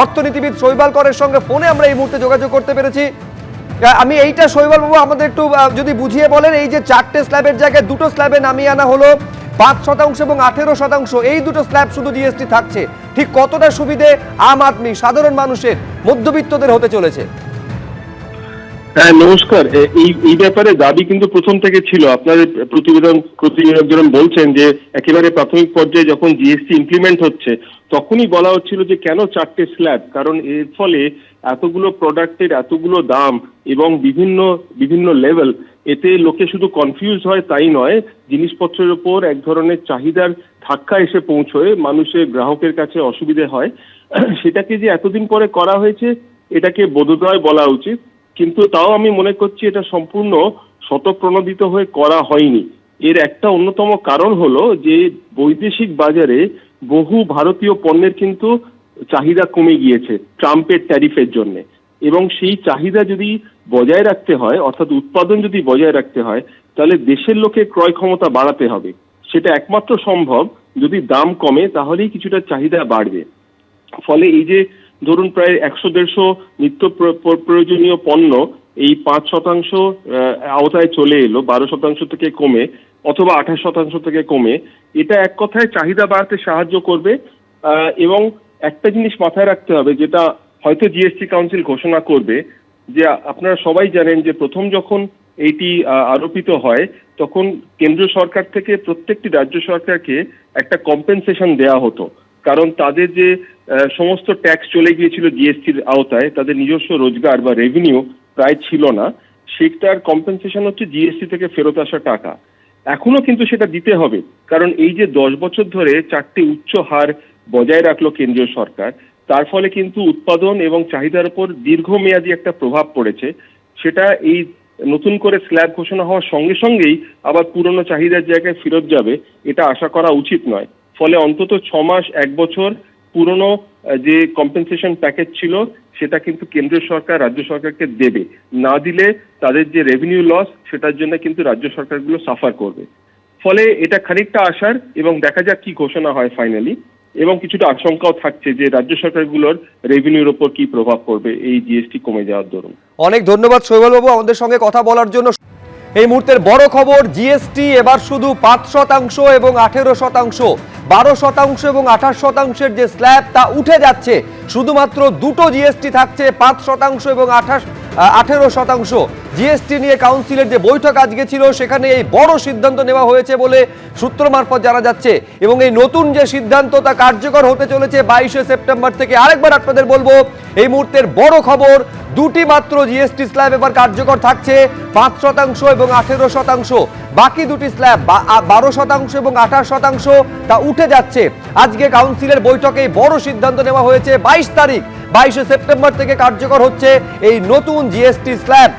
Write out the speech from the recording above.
অর্থনীতিবিদ শৈবাল করের সঙ্গে ফোনে আমরা এই মুহূর্তে যোগাযোগ করতে পেরেছি। আমি এইটা শৈবাল বাবু, আমাদের একটু যদি বুঝিয়ে বলেন, এই যে চারটে স্ল্যাবের জায়গায় দুটো স্ল্যাবে নামিয়ে আনা হলো, পাঁচ শতাংশ এবং আঠেরো শতাংশ, এই দুটো স্ল্যাব শুধু জিএসটি থাকছে। ঠিক কতটা সুবিধে? আম আদমি, সাধারণ মানুষের, মধ্যবিত্তদের হতে চলেছে। হ্যাঁ নমস্কার। এই এই ব্যাপারে দাবি কিন্তু প্রথম থেকে ছিল। আপনাদের প্রতিবেদন প্রতিবেদক যেরকম বলছেন যে, একেবারে প্রাথমিক পর্যায়ে যখন জিএসটি ইমপ্লিমেন্ট হচ্ছে, তখনই বলা হচ্ছিল যে, কেন চারটে স্ল্যাব কারণ এর ফলে এতগুলো প্রোডাক্টের এতগুলো দাম এবং বিভিন্ন বিভিন্ন লেভেল এতে লোকে শুধু কনফিউজ হয় তাই নয়, জিনিসপত্রের ওপর এক ধরনের চাহিদার ধাক্কা এসে পৌঁছয়, মানুষের, গ্রাহকের কাছে অসুবিধে হয়। সেটাকে যে এতদিন পরে করা হয়েছে, এটাকে বোধোদয় বলা উচিত। কিন্তু তাও আমি মনে করছি এটা সম্পূর্ণ শতপ্রণোদিত হয়ে করা হয়নি। এর একটা অন্যতম কারণ হলো যে বৈদেশিক বাজারে বহু ভারতীয় পণ্যের কিন্তু চাহিদা কমে গিয়েছে ট্রাম্পের ট্যারিফের জন্য। এবং সেই চাহিদা যদি বজায় রাখতে হয়, অর্থাৎ উৎপাদন যদি বজায় রাখতে হয়, তাহলে দেশের লোকের ক্রয় ক্ষমতা বাড়াতে হবে। সেটা একমাত্র সম্ভব। যদি দাম কমে, তাহলেই কিছুটা চাহিদা বাড়বে। ফলে এই যে ধরুন প্রায় একশো দেড়শো নিত্য প্র- প্র- প্রয়োজনীয় পণ্য এই পাঁচ শতাংশ আওতায় চলে এলো, বারো শতাংশ থেকে কমে অথবা আঠাশ শতাংশ থেকে কমে। এটা এক কথায় চাহিদা বাড়াতে সাহায্য করবে এবং একটা জিনিস মাথায় রাখতে হবে যেটা হয়তো জিএসটি কাউন্সিল ঘোষণা করবে, যে আপনারা সবাই জানেন যে প্রথম যখন এইটি আরোপিত হয়, তখন কেন্দ্র সরকার থেকে প্রত্যেকটি রাজ্য সরকারকে একটা কম্পেনসেশন দেওয়া হতো। কারণ তাদের যে সমস্ত ট্যাক্স চলে গিয়েছিল জিএসটির আওতায়, তাদের নিজস্ব রোজগার বা রেভিনিউ প্রায় ছিল না। সেটার কম্পেনসেশন হচ্ছে জিএসটি থেকে ফেরত আসা টাকা। এখনও কিন্তু সেটা দিতে হবে, কারণ এই যে দশ বছর ধরে চারটি উচ্চ হার বজায় রাখল কেন্দ্রীয় সরকার, তার ফলে কিন্তু উৎপাদন এবং চাহিদার উপর দীর্ঘমেয়াদী একটা প্রভাব পড়েছে। সেটা এই নতুন করে স্ল্যাব ঘোষণা হওয়ার সঙ্গে সঙ্গেই আবার পুরনো চাহিদার জায়গায় ফেরত যাবে, এটা আশা করা উচিত নয়। ফলে অন্তত ছ মাস, এক বছর পুরনো যে কম্পেনসেশন প্যাকেজ ছিল, সেটা কিন্তু কেন্দ্রীয় সরকার, রাজ্য সরকারকে দেবে। না দিলে তাদের যে রেভিনিউ লস সেটার জন্য কিন্তু রাজ্য সরকারগুলো সাফার করবে। ফলে এটা খানিকটা আসার এবং দেখা যাক কি ঘোষণা হয় ফাইনালি এবং কিছুটা আশঙ্কাও থাকছে যে রাজ্য সরকারগুলোর রেভিনিউর ওপর কি প্রভাব পড়বে, এই জিএসটি কমে যাওয়ার দরুন। অনেক ধন্যবাদ শৈবাল বাবু আমাদের সঙ্গে কথা বলার জন্য। এই মুহূর্তের বড় খবর জিএসটি এবার শুধু পাঁচ শতাংশ এবং আঠেরো শতাংশ। বারো শতাংশ এবং আঠাশ শতাংশের যে স্ল্যাব, তা উঠে যাচ্ছে। শুধুমাত্র দুটো জিএসটি থাকছে, পাঁচ শতাংশ এবং আঠাশ আঠেরো শতাংশ। জিএসটি নিয়ে কাউন্সিলের যে বৈঠক আজকে ছিল, সেখানে এই বড় সিদ্ধান্ত নেওয়া হয়েছে বলে সূত্র মারফত জানা যাচ্ছে। এবং এই নতুন যে সিদ্ধান্ত, তা কার্যকর হতে চলেছে বাইশে সেপ্টেম্বর থেকে। আরেকবার আপনাদের বলব, এই মুহূর্তের বড় খবর দুটি মাত্র জিএসটি স্ল্যাব এবার কার্যকর থাকছে, পাঁচ শতাংশ এবং আঠেরো শতাংশ। বাকি দুটি স্ল্যাব বারো শতাংশ এবং আঠাশ শতাংশ তা উঠে যাচ্ছে। আজকে কাউন্সিলের বৈঠকে বড় সিদ্ধান্ত নেওয়া হয়েছে বাইশ তারিখ, বাইশে সেপ্টেম্বর থেকে কার্যকর হচ্ছে এই নতুন জিএসটি স্ল্যাব